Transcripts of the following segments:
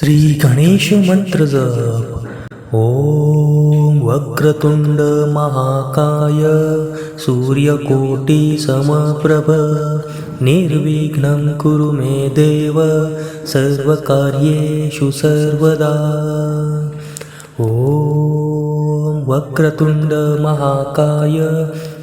श्री गणेश मंत्र जप ओम वक्रतुंड महाकाय सूर्यकोटि समप्रभ निर्विघ्नं कुरु मे देव सर्वकार्येषु सर्वदा। ॐ वक्रतुण्ड महाकाय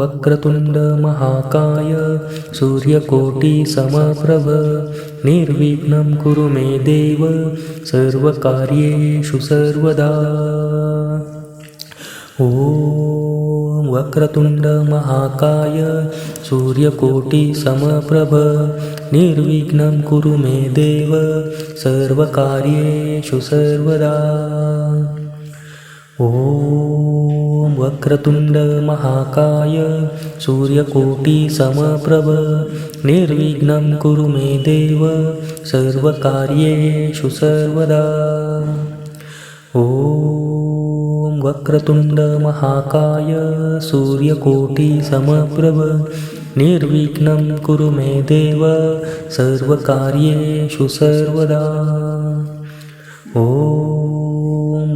वक्रतुण्ड महाकाय। सूर्यकोटि समप्रभ। निर्विघ्नं कुरु मे देव। सर्वकार्येषु सर्वदा। ॐ वक्रतुण्ड महाकाय। सूर्यकोटि समप्रभ। निर्विघ्नं कुरु मे देव। सर्वकार्येषु सर्वदा। ॐ वक्रतुण्ड महाकाय सूर्यकोटि समप्रभ निर्विघ्नं कुरु मे देव सर्वकार्येषु सर्वदा। ॐ वक्रतुण्ड महाकाय सूर्यकोटि समप्रभ निर्विघ्नं कुरु मे देव सर्वकार्येषु सर्वदा। ॐ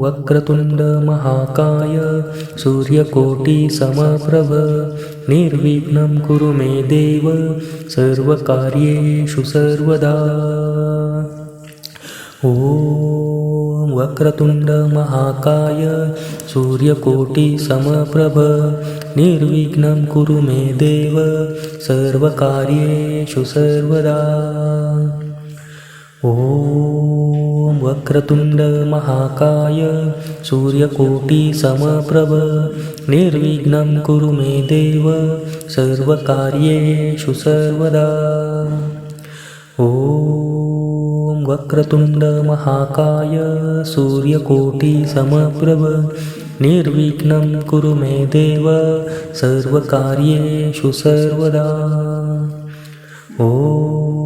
वक्रतुण्डमहाकाय सूर्यकोटिसमप्रभ निर्विघ्नं कुरु मे देव सर्वकार्येषु सर्वदा। ॐ वक्रतुण्डमहाकाय सूर्यकोटिसमप्रभ निर्विघ्नं कुरु मे देव सर्वकार्येषु सर्वदा। ॐ वक्रतुण्डमहाकाय सूर्यकोटिसमप्रभ निर्विघ्नं कुरु मे देव सर्वकार्येषु सर्वदा। ॐ वक्रतुण्डमहाकाय सूर्यकोटिसमप्रभ निर्विघ्नं कुरु मे देव सर्वकार्येषु सर्वदा। ॐ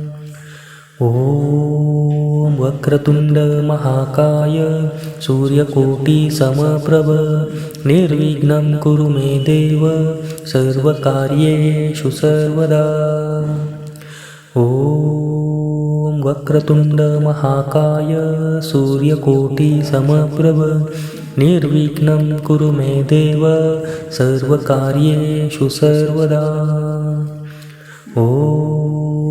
ॐ वक्रतुण्डमहाकाय सूर्यकोटिसमप्रभ निर्विघ्नं कुरु मे देव सर्वकार्येषु सर्वदा। ॐ वक्रतुण्डमहाकाय सूर्यकोटिसमप्रभ निर्विघ्नं कुरु मे देव सर्वकार्येषु सर्वदा। ॐ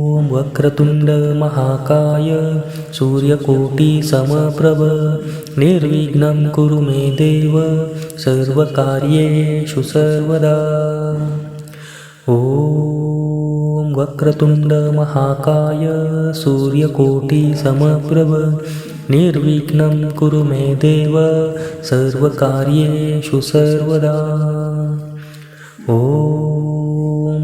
वक्रतुण्डमहाकाय सूर्यकोटिसमप्रभ निर्विघ्नं कुरु मे देव सर्वकार्येषु सर्वदा। ॐ वक्रतुण्डमहाकाय सूर्यकोटिसमप्रभ निर्विघ्नं कुरु मे देव सर्वकार्येषु सर्वदा। ॐ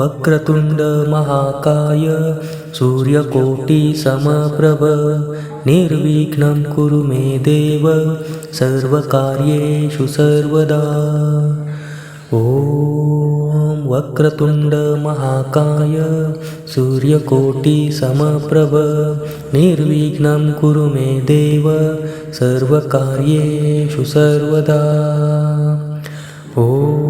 वक्रतुण्डमहाकाय सूर्यकोटिसमप्रभ निर्विघ्नं कुरु मे देव सर्वकार्येषु सर्वदा। ॐ वक्रतुण्डमहाकाय सूर्यकोटिसमप्रभ निर्विघ्नं कुरु मे देव सर्वकार्येषु सर्वदा। ॐ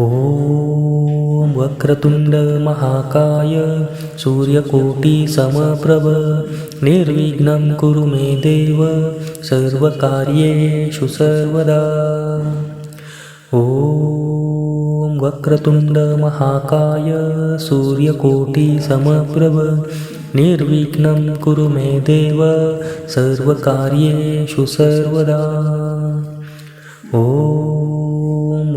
ॐ वक्रतुण्डमहाकाय सूर्यकोटिसमप्रभ निर्विघ्नं कुरु मे देव सर्वकार्येषु सर्वदा। ॐ वक्रतुण्डमहाकाय सूर्यकोटिसमप्रभ निर्विघ्नं कुरु मे देव सर्वकार्येषु सर्वदा। ॐ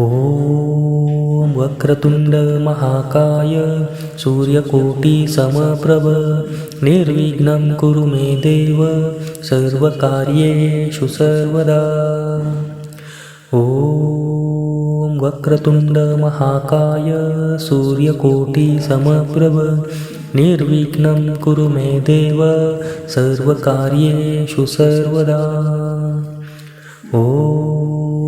ॐ वक्रतुण्डमहाकाय सूर्यकोटिसमप्रभ निर्विघ्नं कुरु मे देव सर्वकार्येषु सर्वदा। ॐ वक्रतुण्डमहाकाय सूर्यकोटिसमप्रभ निर्विघ्नं कुरु मे देव सर्वकार्येषु सर्वदा। ॐ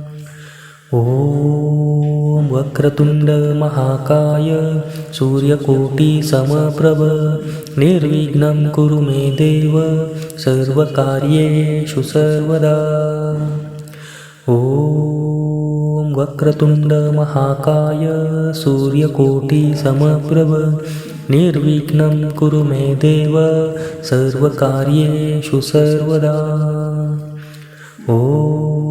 ॐ वक्रतुण्ड महाकाय सूर्यकोटिसमप्रभ निर्विघ्नं कुरु मे देव सर्वकार्येषु सर्वदा। ॐ वक्रतुण्ड महाकाय सूर्यकोटिसमप्रभ निर्विघ्नं कुरु मे देव सर्वकार्येषु सर्वदा। ॐ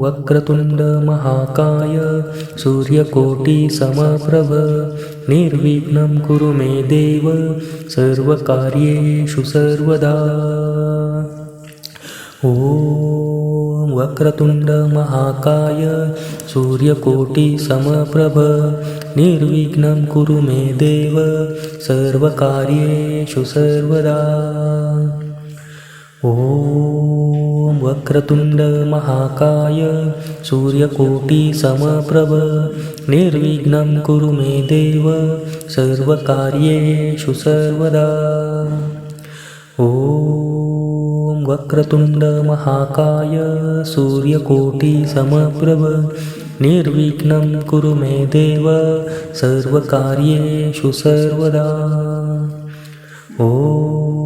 वक्रतुण्ड महाकाय सूर्यकोटिसमप्रभ निर्विघ्नं कुरु मे देव सर्वकार्येषु सर्वदा। ॐ वक्रतुण्ड महाकाय सूर्यकोटिसमप्रभ निर्विघ्नं कुरु मे देव सर्वकार्येषु सर्वदा। ॐ वक्रतुण्ड महाकाय। सूर्यकोटिसमप्रभ निर्विघ्नं कुरु मे देव। सर्वकार्येषु सर्वदा। ॐ वक्रतुण्डमहाकाय सूर्यकोटिसमप्रभ निर्विघ्नं कुरु मे देव। सर्वकार्येषु सर्वदा। ॐ